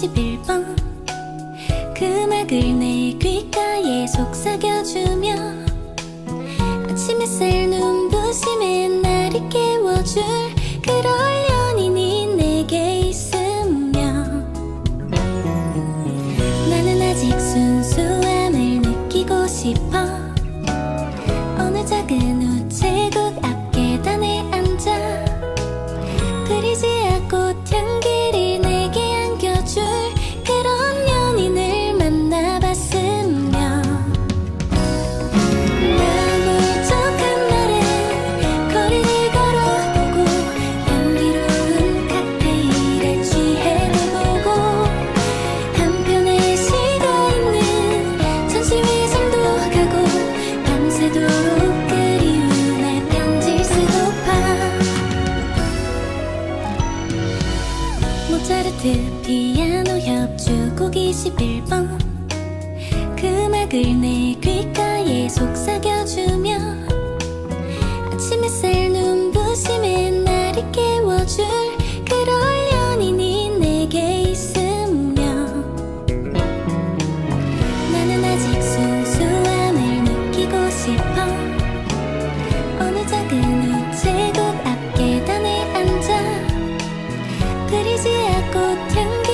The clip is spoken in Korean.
곡 21번. 그 음악을 내 귓가에 속삭여주며 아침 햇살 눈부심에 나를 깨워줄 그럴 콘서트 피아노 협주곡 21번. 그 음악을 내 귓가에 속삭여주며 아침 햇살 눈부심에 나를 깨워줄 그럴 연인이 내게 있으면 나는 아직 순수함을 느끼고 싶어 그리지 않고 향기